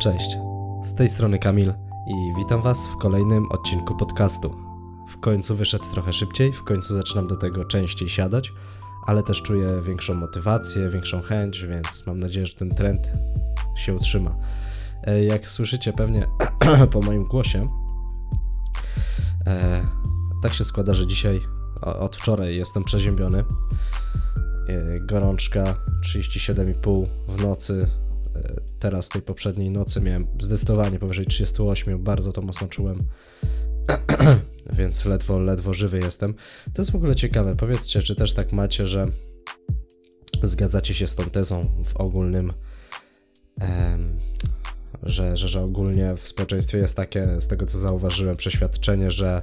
Cześć, z tej strony Kamil i witam Was w kolejnym odcinku podcastu. W końcu wyszedł trochę szybciej, w końcu zaczynam do tego częściej siadać, ale też czuję większą motywację, większą chęć, więc mam nadzieję, że ten trend się utrzyma. E, Jak słyszycie pewnie po moim głosie, e, tak się składa, że dzisiaj, od wczoraj jestem przeziębiony. E, Gorączka 37,5 w nocy. E, Teraz tej poprzedniej nocy miałem zdecydowanie powyżej 38, bardzo to mocno czułem. Więc ledwo, ledwo żywy jestem. To jest w ogóle ciekawe. Powiedzcie, czy też tak macie, że zgadzacie się z tą tezą w ogólnym, em, że, że, że ogólnie w społeczeństwie jest takie, z tego co zauważyłem, przeświadczenie, że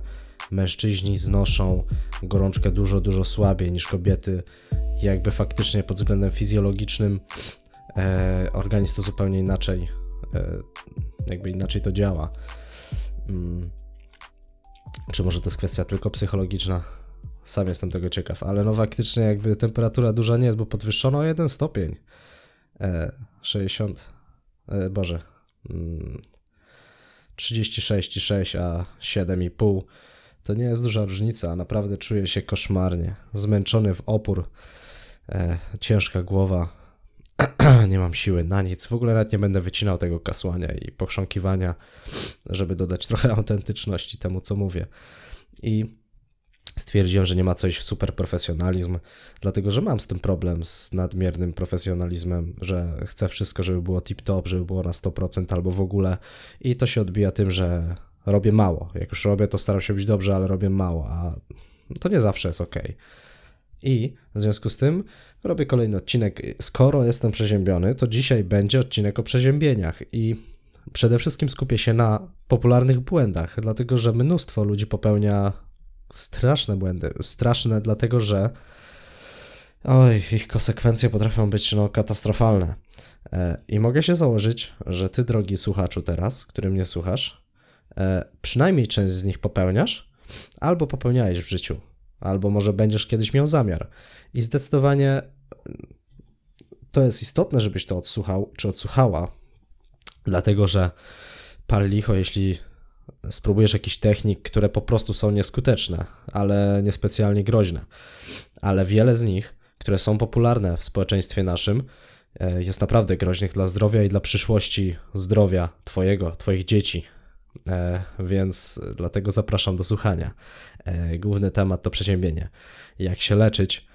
mężczyźni znoszą gorączkę dużo, dużo słabiej niż kobiety. Jakby faktycznie pod względem fizjologicznym organizm to zupełnie inaczej, e, jakby inaczej to działa. Mm. Czy może to jest kwestia tylko psychologiczna? Sam jestem tego ciekaw, ale no faktycznie jakby temperatura duża nie jest, bo podwyższono o 1 stopień. E, 60, e, Boże, mm, 36,6 a 7,5 to nie jest duża różnica, naprawdę czuję się koszmarnie, zmęczony w opór, e, ciężka głowa, nie mam siły na nic. W ogóle nawet nie będę wycinał tego kasłania i pochrząkiwania, żeby dodać trochę autentyczności temu, co mówię. I stwierdziłem, że nie ma co iść w super profesjonalizm, dlatego że mam z tym problem z nadmiernym profesjonalizmem, że chcę wszystko, żeby było tip-top, żeby było na 100% albo w ogóle. I to się odbija tym, że robię mało. Jak już robię, to staram się być dobrze, ale robię mało, a to nie zawsze jest ok. I w związku z tym robię kolejny odcinek. Skoro jestem przeziębiony, to dzisiaj będzie odcinek o przeziębieniach i przede wszystkim skupię się na popularnych błędach, dlatego że mnóstwo ludzi popełnia straszne błędy. Straszne, dlatego że oj, ich konsekwencje potrafią być no, katastrofalne. E, I mogę się założyć, że ty, drogi słuchaczu, teraz, który mnie słuchasz, e, przynajmniej część z nich popełniasz, albo popełniałeś w życiu albo może będziesz kiedyś miał zamiar. I zdecydowanie to jest istotne, żebyś to odsłuchał czy odsłuchała, dlatego że pal licho, jeśli spróbujesz jakichś technik, które po prostu są nieskuteczne, ale niespecjalnie groźne. Ale wiele z nich, które są popularne w społeczeństwie naszym, e, jest naprawdę groźnych dla zdrowia i dla przyszłości zdrowia Twojego, Twoich dzieci. E, Więc dlatego zapraszam do słuchania. E, Główny temat to przeziębienie. Jak się leczyć,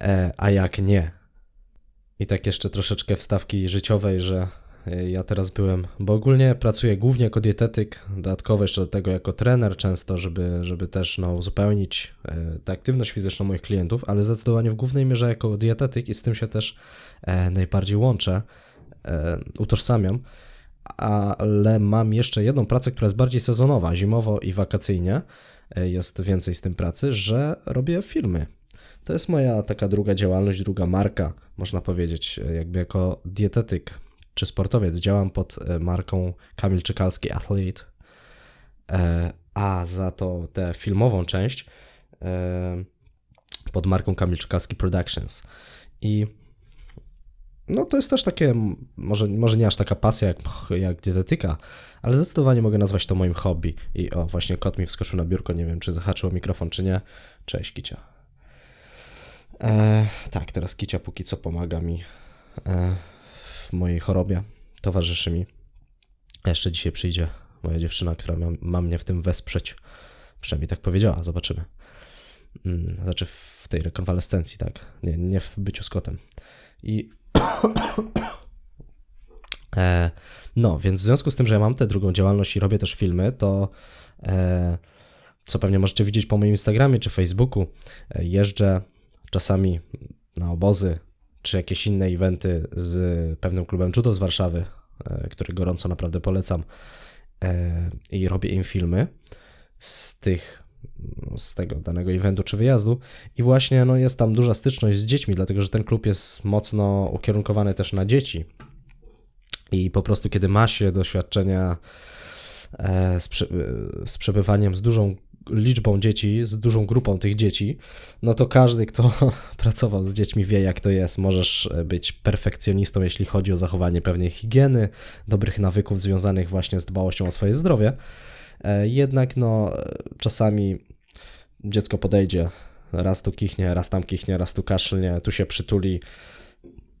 e, a jak nie. I tak jeszcze troszeczkę wstawki życiowej, że e, ja teraz byłem, bo ogólnie pracuję głównie jako dietetyk, dodatkowo jeszcze do tego jako trener często, żeby, żeby też no, uzupełnić tę aktywność fizyczną moich klientów, ale zdecydowanie w głównej mierze jako dietetyk i z tym się też najbardziej łączę, utożsamiam ale mam jeszcze jedną pracę, która jest bardziej sezonowa, zimowo i wakacyjnie. E, Jest więcej z tym pracy, że robię filmy. To jest moja taka druga działalność, druga marka, można powiedzieć, e, jakby jako dietetyk czy sportowiec. Działam pod e, marką Kamil Czykalski Athlete, a za to tę filmową część pod marką Kamil Czykalski Productions. I no to jest też takie, może, może nie aż taka pasja jak, jak dietetyka, ale zdecydowanie mogę nazwać to moim hobby. I o, właśnie kot mi wskoczył na biurko, nie wiem czy zahaczył o mikrofon czy nie. Cześć Kicia. E, tak, teraz Kicia póki co pomaga mi e, w mojej chorobie, towarzyszy mi. Jeszcze dzisiaj przyjdzie moja dziewczyna, która ma, ma mnie w tym wesprzeć. Przynajmniej tak powiedziała, zobaczymy. Mm, znaczy w tej rekonwalescencji, tak, nie, nie w byciu z kotem. I E, no, więc w związku z tym, że ja mam tę drugą działalność i robię też filmy, to e, co pewnie możecie widzieć po moim Instagramie czy Facebooku, e, jeżdżę czasami na obozy czy jakieś inne eventy z pewnym klubem judo z Warszawy, e, który gorąco naprawdę polecam e, i robię im filmy z tych z tego danego eventu czy wyjazdu. I właśnie no, jest tam duża styczność z dziećmi, dlatego że ten klub jest mocno ukierunkowany też na dzieci. I po prostu kiedy ma się doświadczenia e, e, z przebywaniem z dużą liczbą dzieci, z dużą grupą tych dzieci, no to każdy, kto pracował z dziećmi, wie, jak to jest. Możesz być perfekcjonistą, jeśli chodzi o zachowanie pewnej higieny, dobrych nawyków związanych właśnie z dbałością o swoje zdrowie. E, jednak, no, czasami dziecko podejdzie, raz tu kichnie, raz tam kichnie, raz tu kaszlnie, tu się przytuli.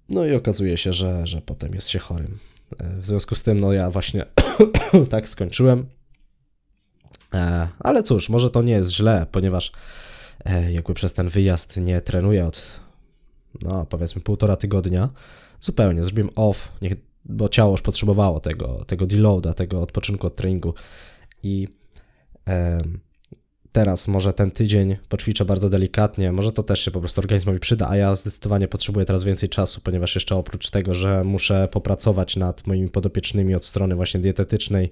No i okazuje się, że, że potem jest się chorym. E, w związku z tym, no ja właśnie tak skończyłem. E, ale cóż, może to nie jest źle, ponieważ e, jakby przez ten wyjazd nie trenuję od, no powiedzmy, półtora tygodnia. Zupełnie, zrobiłem off, niech, bo ciało już potrzebowało tego, tego deloada, tego odpoczynku od treningu. I e, teraz może ten tydzień poćwiczę bardzo delikatnie, może to też się po prostu organizmowi przyda, a ja zdecydowanie potrzebuję teraz więcej czasu, ponieważ jeszcze oprócz tego, że muszę popracować nad moimi podopiecznymi od strony właśnie dietetycznej,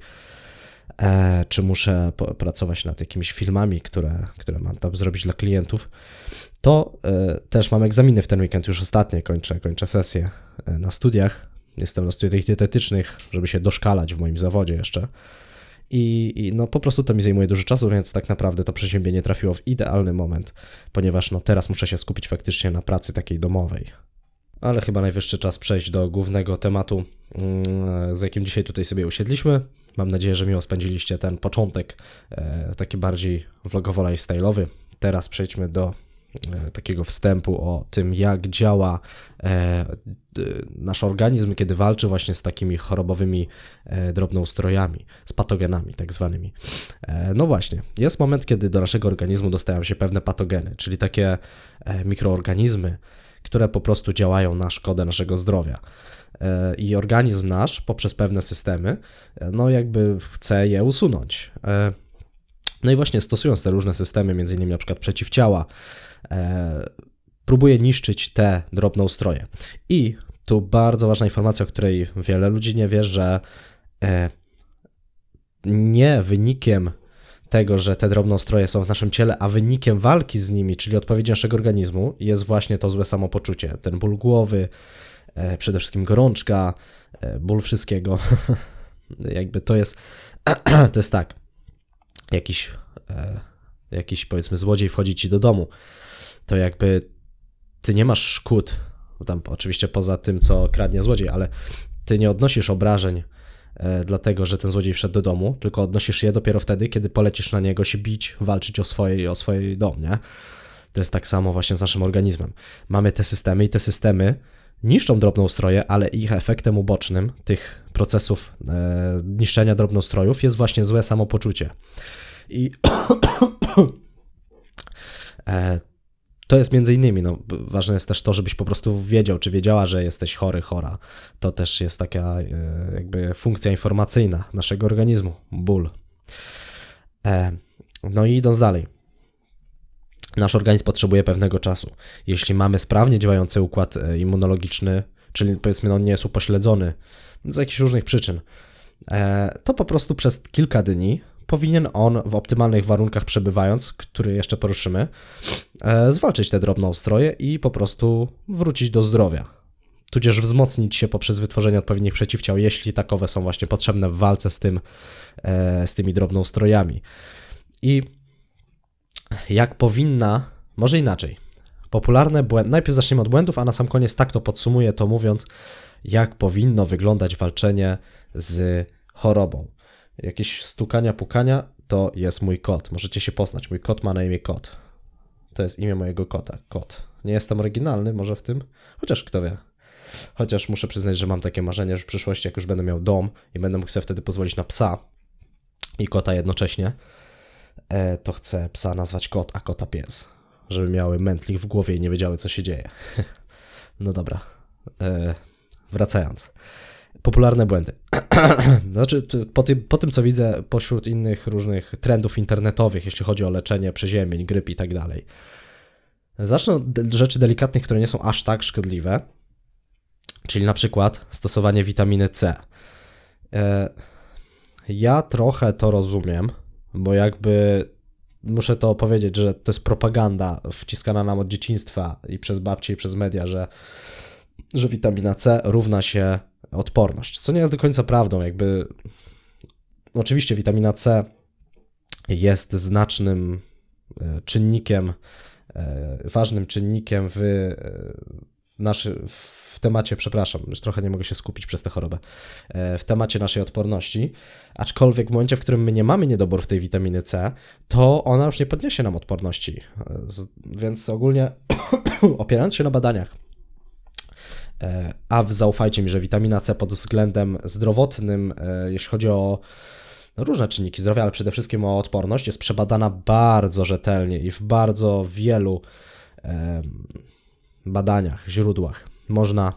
czy muszę pracować nad jakimiś filmami, które, które mam tam zrobić dla klientów, to e, też mam egzaminy w ten weekend, już ostatnie kończę, kończę sesję e, na studiach. Jestem na studiach dietetycznych, żeby się doszkalać w moim zawodzie jeszcze. I, I, no po prostu to mi zajmuje dużo czasu, więc tak naprawdę to przeziębienie trafiło w idealny moment, ponieważ no teraz muszę się skupić faktycznie na pracy takiej domowej. Ale chyba najwyższy czas przejść do głównego tematu, mm, z jakim dzisiaj tutaj sobie usiedliśmy. Mam nadzieję, że miło spędziliście ten początek, e, taki bardziej vlogowo-lifestyle'owy. Teraz przejdźmy do E, takiego wstępu o tym, jak działa e, nasz organizm, kiedy walczy właśnie z takimi chorobowymi drobnoustrojami, z patogenami tak zwanymi. No właśnie, jest moment, kiedy do naszego organizmu dostają się pewne patogeny, czyli takie mikroorganizmy, które po prostu działają na szkodę naszego zdrowia. I organizm nasz poprzez pewne systemy, no jakby chce je usunąć. No i właśnie stosując te różne systemy, między innymi na przykład przeciwciała, E, próbuje niszczyć te drobnoustroje. I tu bardzo ważna informacja, o której wiele ludzi nie wie, że e, nie wynikiem tego, że te drobnoustroje są w naszym ciele, a wynikiem walki z nimi, czyli odpowiedzi naszego organizmu, jest właśnie to złe samopoczucie. Ten ból głowy, e, przede wszystkim gorączka, ból wszystkiego. Jakby to jest, to jest tak, jakiś, jakiś powiedzmy złodziej wchodzi ci do domu to jakby ty nie masz szkód, tam oczywiście poza tym, co kradnie złodziej, ale ty nie odnosisz obrażeń e, dlatego, że ten złodziej wszedł do domu, tylko odnosisz je dopiero wtedy, kiedy polecisz na niego się bić, walczyć o swoje, o swoje dom, nie? To jest tak samo właśnie z naszym organizmem. Mamy te systemy i te systemy niszczą drobnoustroje, ale ich efektem ubocznym tych procesów e, niszczenia drobnoustrojów jest właśnie złe samopoczucie. I e, to jest między innymi, no, ważne jest też to, żebyś po prostu wiedział, czy wiedziała, że jesteś chory, chora. To też jest taka e, jakby funkcja informacyjna naszego organizmu, ból. E, no i idąc dalej. Nasz organizm potrzebuje pewnego czasu. Jeśli mamy sprawnie działający układ e, immunologiczny, czyli powiedzmy on nie jest upośledzony z jakichś różnych przyczyn, to po prostu przez kilka dni powinien on w optymalnych warunkach przebywając, który jeszcze poruszymy, e, zwalczyć te drobnoustroje i po prostu wrócić do zdrowia. Tudzież wzmocnić się poprzez wytworzenie odpowiednich przeciwciał, jeśli takowe są właśnie potrzebne w walce z, tym, e, z tymi drobnoustrojami. I jak powinna, może inaczej, popularne błędy, najpierw zaczniemy od błędów, a na sam koniec tak to podsumuję to mówiąc, jak powinno wyglądać walczenie z chorobą jakieś stukania, pukania, to jest mój kot. Możecie się poznać. Mój kot ma na imię kot. To jest imię mojego kota. Kot. Nie jestem oryginalny może w tym, chociaż kto wie. Chociaż muszę przyznać, że mam takie marzenie, że w przyszłości, jak już będę miał dom i będę mógł sobie wtedy pozwolić na psa i kota jednocześnie, to chcę psa nazwać kot, a kota pies. Żeby miały mętlik w głowie i nie wiedziały, co się dzieje. no dobra. E, wracając popularne błędy. znaczy, po po tym, co widzę pośród innych różnych trendów internetowych, jeśli chodzi o leczenie przeziębień, gryp i tak dalej. Zacznę od rzeczy delikatnych, które nie są aż tak szkodliwe, czyli na przykład stosowanie witaminy C. E, ja trochę to rozumiem, bo jakby muszę to powiedzieć, że to jest propaganda wciskana nam od dzieciństwa i przez babcie i przez media, że, że witamina C równa się odporność, co nie jest do końca prawdą. Jakby oczywiście witamina C jest znacznym e, czynnikiem, e, ważnym czynnikiem w, e, naszy, w temacie, przepraszam, już trochę nie mogę się skupić przez tę chorobę, w temacie naszej odporności, aczkolwiek w momencie, w którym my nie mamy niedoborów tej witaminy C, to ona już nie podniesie nam odporności. Więc ogólnie opierając się na badaniach, a zaufajcie mi, że witamina C pod względem zdrowotnym, jeśli chodzi o no, różne czynniki zdrowia, ale przede wszystkim o odporność, jest przebadana bardzo rzetelnie i w bardzo wielu e, badaniach, źródłach. Można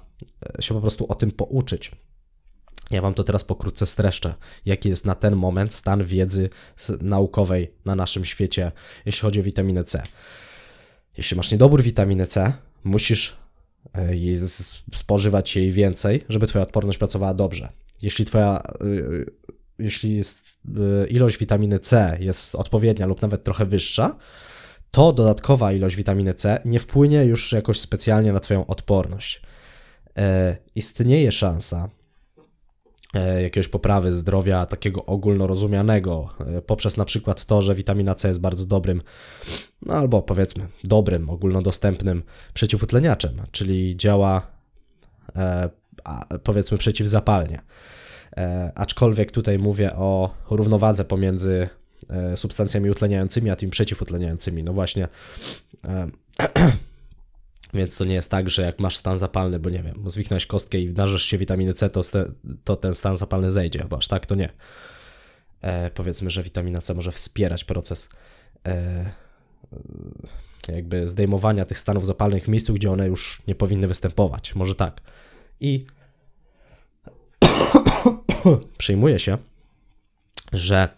e, się po prostu o tym pouczyć. Ja Wam to teraz pokrótce streszczę, jaki jest na ten moment stan wiedzy naukowej na naszym świecie, jeśli chodzi o witaminę C. Jeśli masz niedobór witaminy C, musisz e, spożywać jej więcej, żeby Twoja odporność pracowała dobrze. Jeśli Twoja jeśli jest, ilość witaminy C jest odpowiednia lub nawet trochę wyższa, to dodatkowa ilość witaminy C nie wpłynie już jakoś specjalnie na Twoją odporność. E, istnieje szansa e, jakiegoś poprawy zdrowia takiego ogólnorozumianego e, poprzez na przykład to, że witamina C jest bardzo dobrym, no albo powiedzmy dobrym, ogólnodostępnym przeciwutleniaczem, czyli działa powiedzmy przeciwzapalnie. Aczkolwiek tutaj mówię o równowadze pomiędzy substancjami utleniającymi, a tymi przeciwutleniającymi. No właśnie. E, więc to nie jest tak, że jak masz stan zapalny, bo nie wiem, zwiknąłeś kostkę i wdarzysz się witaminy C, to, to ten stan zapalny zejdzie, bo aż tak to nie. E, powiedzmy, że witamina C może wspierać proces e, jakby zdejmowania tych stanów zapalnych w miejscu, gdzie one już nie powinny występować. Może tak. I przyjmuje się, że e,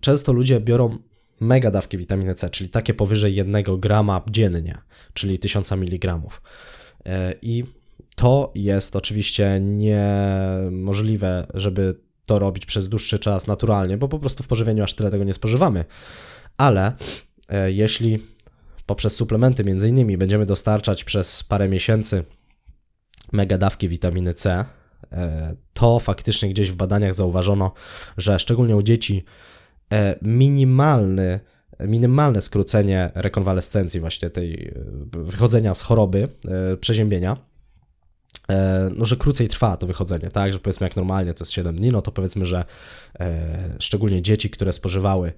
często ludzie biorą mega dawki witaminy C, czyli takie powyżej 1 grama dziennie, czyli 1000 mg. E, I to jest oczywiście niemożliwe, żeby to robić przez dłuższy czas naturalnie, bo po prostu w pożywieniu aż tyle tego nie spożywamy. Ale e, jeśli poprzez suplementy między innymi będziemy dostarczać przez parę miesięcy mega dawki witaminy C, e, to faktycznie gdzieś w badaniach zauważono, że szczególnie u dzieci e, minimalny, minimalne skrócenie rekonwalescencji, właśnie tej e, wychodzenia z choroby, przeziębienia, no, że krócej trwa to wychodzenie, tak, że powiedzmy jak normalnie to jest 7 dni, no to powiedzmy, że szczególnie dzieci, które spożywały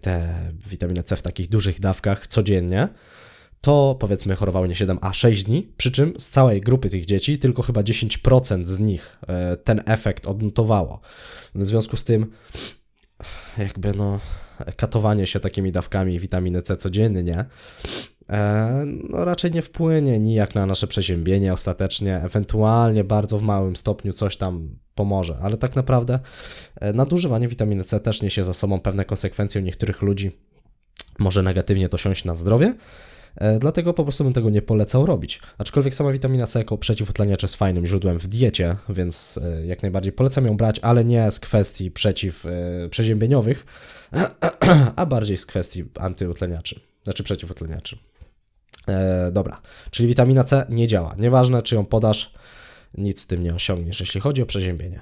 te witaminy C w takich dużych dawkach codziennie, to powiedzmy chorowały nie 7, a 6 dni, przy czym z całej grupy tych dzieci tylko chyba 10% z nich e, ten efekt odnotowało. W związku z tym jakby no katowanie się takimi dawkami witaminy C codziennie e, no raczej nie wpłynie nijak na nasze przeziębienie ostatecznie, ewentualnie bardzo w małym stopniu coś tam pomoże, ale tak naprawdę e, nadużywanie witaminy C też niesie za sobą pewne konsekwencje u niektórych ludzi, może negatywnie to siąść na zdrowie, dlatego po prostu bym tego nie polecał robić. Aczkolwiek sama witamina C jako przeciwutleniacz jest fajnym źródłem w diecie, więc e, jak najbardziej polecam ją brać, ale nie z kwestii przeciw e, przeziębieniowych, a bardziej z kwestii antyutleniaczy, znaczy przeciwutleniaczy. E, dobra, czyli witamina C nie działa. Nieważne, czy ją podasz, nic z tym nie osiągniesz, jeśli chodzi o przeziębienie.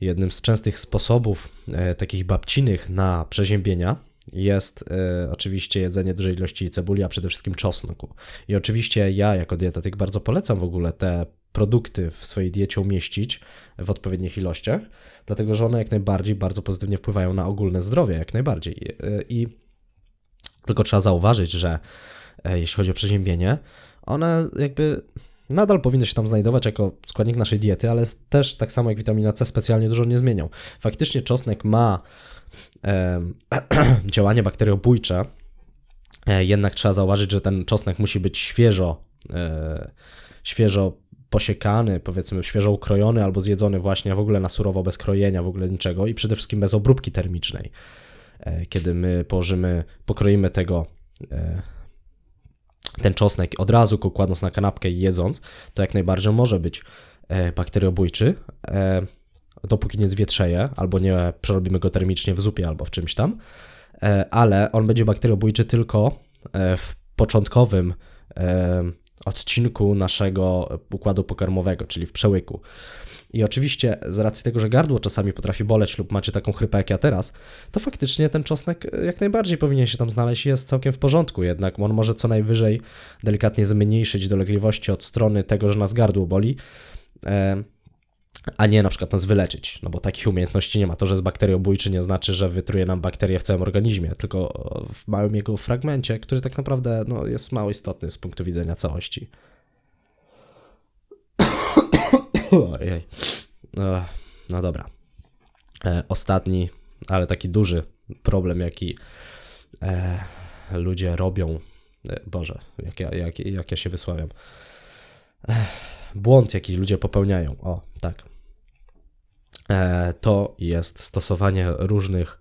Jednym z częstych sposobów e, takich babcinych na przeziębienia jest y, oczywiście jedzenie dużej ilości cebuli, a przede wszystkim czosnku. I oczywiście ja jako dietetyk bardzo polecam w ogóle te produkty w swojej diecie umieścić w odpowiednich ilościach, dlatego że one jak najbardziej bardzo pozytywnie wpływają na ogólne zdrowie, jak najbardziej. Y, I tylko trzeba zauważyć, że y, jeśli chodzi o przeziębienie, one jakby nadal powinny się tam znajdować jako składnik naszej diety, ale też tak samo jak witamina C specjalnie dużo nie zmienią. Faktycznie czosnek ma e, działanie bakteriobójcze, e, jednak trzeba zauważyć, że ten czosnek musi być świeżo, e, świeżo posiekany, powiedzmy świeżo ukrojony albo zjedzony właśnie w ogóle na surowo, bez krojenia, w ogóle niczego i przede wszystkim bez obróbki termicznej. E, kiedy my położymy, pokroimy tego e, ten czosnek od razu kładąc na kanapkę i jedząc, to jak najbardziej może być e, bakteriobójczy dopóki nie zwietrzeje, albo nie przerobimy go termicznie w zupie albo w czymś tam, e, ale on będzie bakteriobójczy tylko e, w początkowym, e, odcinku naszego układu pokarmowego, czyli w przełyku. I oczywiście z racji tego, że gardło czasami potrafi boleć lub macie taką chrypę jak ja teraz, to faktycznie ten czosnek jak najbardziej powinien się tam znaleźć i jest całkiem w porządku, jednak on może co najwyżej delikatnie zmniejszyć dolegliwości od strony tego, że nas gardło boli, e, a nie na przykład nas wyleczyć, no bo takich umiejętności nie ma. To, że jest bakteriobójczy nie znaczy, że wytruje nam bakterie w całym organizmie, tylko w małym jego fragmencie, który tak naprawdę no, jest mało istotny z punktu widzenia całości. Ojej. No, no dobra. E, ostatni, ale taki duży problem, jaki e, ludzie robią. E, Boże, jak ja, jak, jak ja się wysławiam. Błąd, jaki ludzie popełniają. O, tak. To jest stosowanie różnych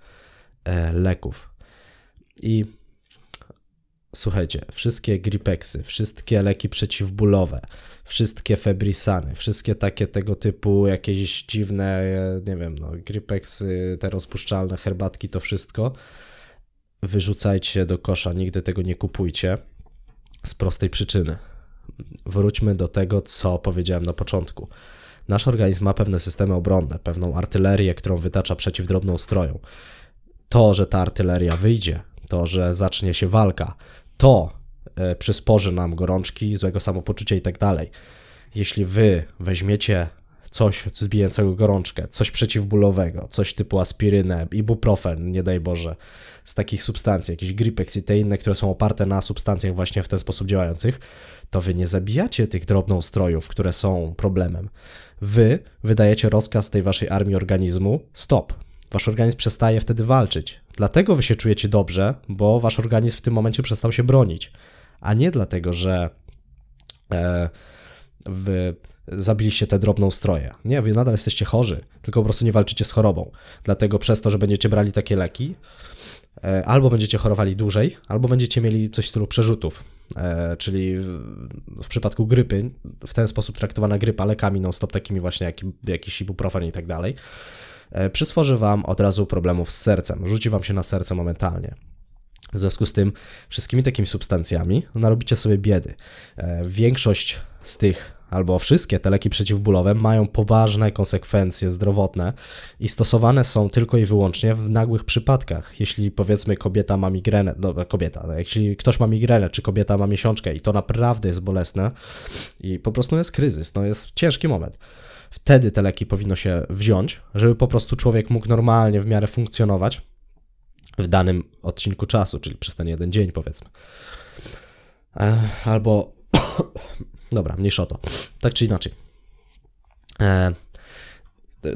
leków. I słuchajcie, wszystkie gripexy, wszystkie leki przeciwbólowe, wszystkie febrisany, wszystkie takie tego typu jakieś dziwne, nie wiem, no, gripexy, te rozpuszczalne herbatki, to wszystko wyrzucajcie do kosza, nigdy tego nie kupujcie z prostej przyczyny. Wróćmy do tego, co powiedziałem na początku. Nasz organizm ma pewne systemy obronne, pewną artylerię, którą wytacza przeciw drobną stroją. To, że ta artyleria wyjdzie, to, że zacznie się walka, to e, przysporzy nam gorączki, złego samopoczucia i tak dalej. Jeśli wy weźmiecie coś zbijającego gorączkę, coś przeciwbólowego, coś typu aspirynę, ibuprofen, nie daj Boże, z takich substancji, jakieś Gripex i te inne, które są oparte na substancjach właśnie w ten sposób działających, to wy nie zabijacie tych drobnoustrojów, które są problemem. Wy wydajecie rozkaz tej waszej armii organizmu stop. Wasz organizm przestaje wtedy walczyć. Dlatego wy się czujecie dobrze, bo wasz organizm w tym momencie przestał się bronić, a nie dlatego, że e, wy zabiliście te drobną stroje. Nie, wy nadal jesteście chorzy, tylko po prostu nie walczycie z chorobą. Dlatego przez to, że będziecie brali takie leki, e, albo będziecie chorowali dłużej, albo będziecie mieli coś w stylu przerzutów. E, czyli w przypadku grypy, w ten sposób traktowana grypa lekami non-stop, takimi właśnie jak jakiś ibuprofen i tak dalej, e, przysworzy Wam od razu problemów z sercem, rzuci Wam się na serce momentalnie. W związku z tym, wszystkimi takimi substancjami narobicie sobie biedy. Większość z tych albo wszystkie te leki przeciwbólowe mają poważne konsekwencje zdrowotne i stosowane są tylko i wyłącznie w nagłych przypadkach. Jeśli powiedzmy kobieta ma migrenę, no kobieta, no, jeśli ktoś ma migrenę, czy kobieta ma miesiączkę i to naprawdę jest bolesne i po prostu jest kryzys, no jest ciężki moment. Wtedy te leki powinno się wziąć, żeby po prostu człowiek mógł normalnie w miarę funkcjonować w danym odcinku czasu, czyli przez ten jeden dzień powiedzmy. Albo Dobra, mniejsza o to. Tak czy inaczej. E,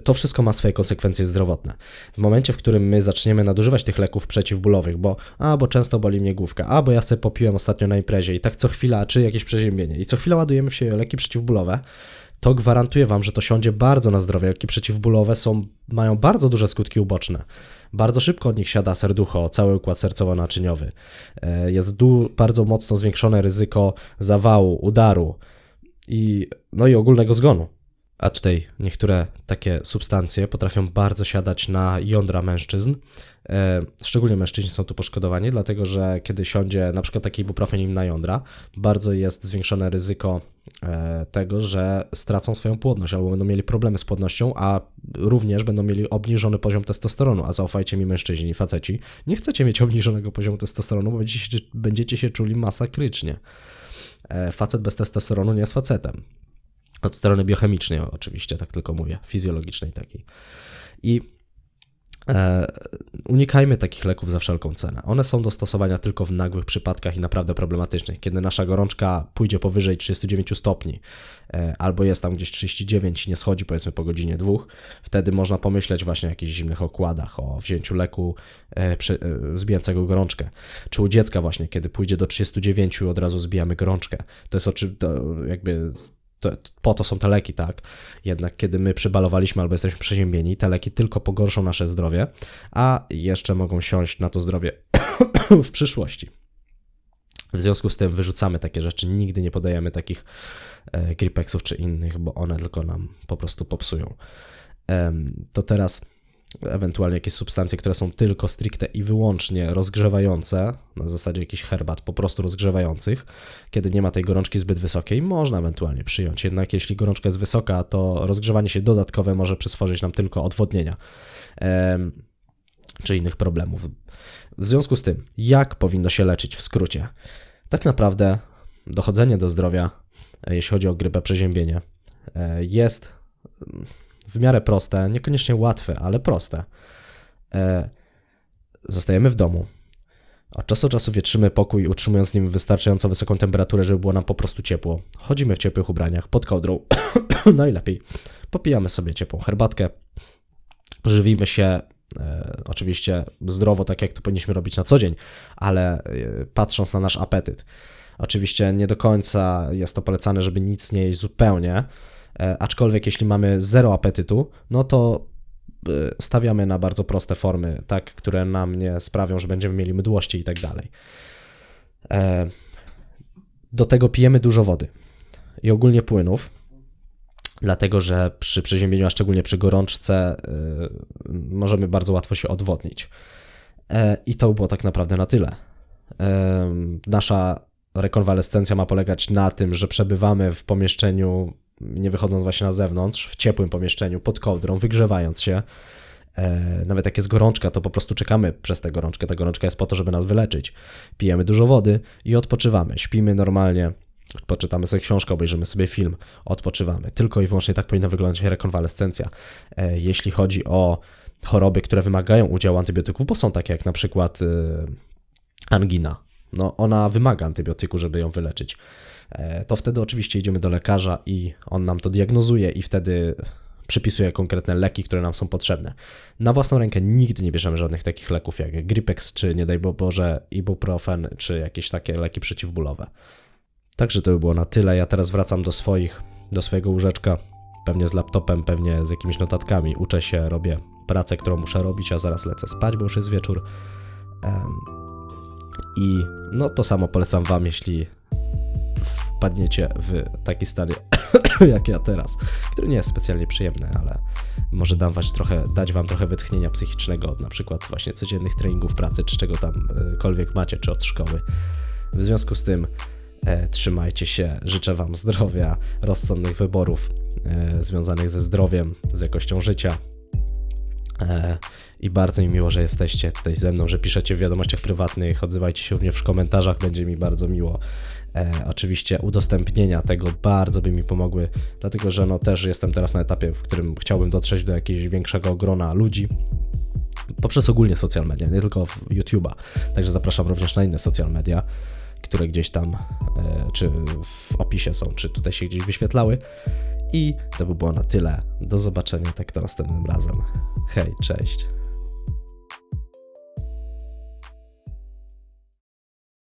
to wszystko ma swoje konsekwencje zdrowotne. W momencie, w którym my zaczniemy nadużywać tych leków przeciwbólowych, bo a, bo często boli mnie główka, a, bo ja sobie popiłem ostatnio na imprezie i tak co chwila, czy jakieś przeziębienie i co chwila ładujemy w siebie leki przeciwbólowe, to gwarantuję Wam, że to siądzie bardzo na zdrowie. Leki przeciwbólowe są, mają bardzo duże skutki uboczne. Bardzo szybko od nich siada serducho, cały układ sercowo-naczyniowy. E, jest du- bardzo mocno zwiększone ryzyko zawału, udaru i, no i ogólnego zgonu. A tutaj niektóre takie substancje potrafią bardzo siadać na jądra mężczyzn. E, szczególnie mężczyźni są tu poszkodowani, dlatego że kiedy siądzie na przykład taki ibuprofen im na jądra, bardzo jest zwiększone ryzyko e, tego, że stracą swoją płodność albo będą mieli problemy z płodnością, a również będą mieli obniżony poziom testosteronu. A zaufajcie mi mężczyźni faceci, nie chcecie mieć obniżonego poziomu testosteronu, bo będziecie, będziecie się czuli masakrycznie. E, facet bez testosteronu nie jest facetem. Od strony biochemicznej oczywiście, tak tylko mówię, fizjologicznej takiej. I e, unikajmy takich leków za wszelką cenę. One są do stosowania tylko w nagłych przypadkach i naprawdę problematycznych. Kiedy nasza gorączka pójdzie powyżej 39 stopni, e, albo jest tam gdzieś 39 i nie schodzi powiedzmy po godzinie dwóch, wtedy można pomyśleć właśnie o jakichś zimnych okładach, o wzięciu leku e, przy, zbijającego gorączkę. Czy u dziecka właśnie, kiedy pójdzie do 39 od razu zbijamy gorączkę. To jest oczy, to jakby to, po to są te leki, tak? Jednak kiedy my przybalowaliśmy albo jesteśmy przeziębieni, te leki tylko pogorszą nasze zdrowie, a jeszcze mogą siąść na to zdrowie w przyszłości. W związku z tym wyrzucamy takie rzeczy, nigdy nie podajemy takich e, gripexów czy innych, bo one tylko nam po prostu popsują. To teraz ewentualnie jakieś substancje, które są tylko stricte i wyłącznie rozgrzewające, na zasadzie jakichś herbat po prostu rozgrzewających, kiedy nie ma tej gorączki zbyt wysokiej, można ewentualnie przyjąć. Jednak jeśli gorączka jest wysoka, to rozgrzewanie się dodatkowe może przysporzyć nam tylko odwodnienia czy innych problemów. W związku z tym, jak powinno się leczyć w skrócie? Tak naprawdę dochodzenie do zdrowia, e, jeśli chodzi o grypę przeziębienie, e, jest w miarę proste, niekoniecznie łatwe, ale proste. E, Zostajemy w domu. Od czasu do czasu wietrzymy pokój, utrzymując w nim wystarczająco wysoką temperaturę, żeby było nam po prostu ciepło. Chodzimy w ciepłych ubraniach, pod kołdrą, najlepiej. Popijamy sobie ciepłą herbatkę, żywimy się e, oczywiście zdrowo, tak jak to powinniśmy robić na co dzień, ale e, patrząc na nasz apetyt. Oczywiście nie do końca jest to polecane, żeby nic nie jeść zupełnie, aczkolwiek jeśli mamy zero apetytu, no to e, stawiamy na bardzo proste formy, tak, które nam nie sprawią, że będziemy mieli mdłości i tak dalej. E, Do tego pijemy dużo wody i ogólnie płynów, dlatego że przy przeziębieniu, a szczególnie przy gorączce, możemy bardzo łatwo się odwodnić. E, I to było tak naprawdę na tyle. Nasza rekonwalescencja ma polegać na tym, że przebywamy w pomieszczeniu, nie wychodząc właśnie na zewnątrz, w ciepłym pomieszczeniu, pod kołdrą, wygrzewając się. E, Nawet jak jest gorączka, to po prostu czekamy przez tę gorączkę. Ta gorączka jest po to, żeby nas wyleczyć. Pijemy dużo wody i odpoczywamy. Śpimy normalnie, poczytamy sobie książkę, obejrzymy sobie film, odpoczywamy. Tylko i wyłącznie tak powinna wyglądać rekonwalescencja. E, Jeśli chodzi o choroby, które wymagają udziału antybiotyków, bo są takie jak na przykład y, angina. No, ona wymaga antybiotyku, żeby ją wyleczyć. E, To wtedy oczywiście idziemy do lekarza i on nam to diagnozuje i wtedy przypisuje konkretne leki, które nam są potrzebne. Na własną rękę nigdy nie bierzemy żadnych takich leków jak Gripex, czy nie daj Boże ibuprofen, czy jakieś takie leki przeciwbólowe. Także to by było na tyle. Ja teraz wracam do swoich, do swojego łóżeczka, pewnie z laptopem, pewnie z jakimiś notatkami. Uczę się, robię pracę, którą muszę robić, a zaraz lecę spać, bo już jest wieczór. I no to samo polecam Wam, jeśli wpadniecie w taki stan jak ja teraz, który nie jest specjalnie przyjemny, ale może dam was trochę, dać Wam trochę wytchnienia psychicznego od na przykład właśnie codziennych treningów pracy, czy czego tamkolwiek macie, czy od szkoły. W związku z tym e, trzymajcie się, życzę Wam zdrowia, rozsądnych wyborów e, związanych ze zdrowiem, z jakością życia. E, I bardzo mi miło, że jesteście tutaj ze mną, że piszecie w wiadomościach prywatnych, odzywajcie się również w komentarzach, będzie mi bardzo miło. E, oczywiście udostępnienia tego bardzo by mi pomogły, dlatego że no też jestem teraz na etapie, w którym chciałbym dotrzeć do jakiegoś większego grona ludzi poprzez ogólnie social media, nie tylko YouTube'a. Także zapraszam również na inne social media, które gdzieś tam, e, czy w opisie są, czy tutaj się gdzieś wyświetlały. I to by było na tyle. Do zobaczenia tak to następnym razem. Hej, cześć.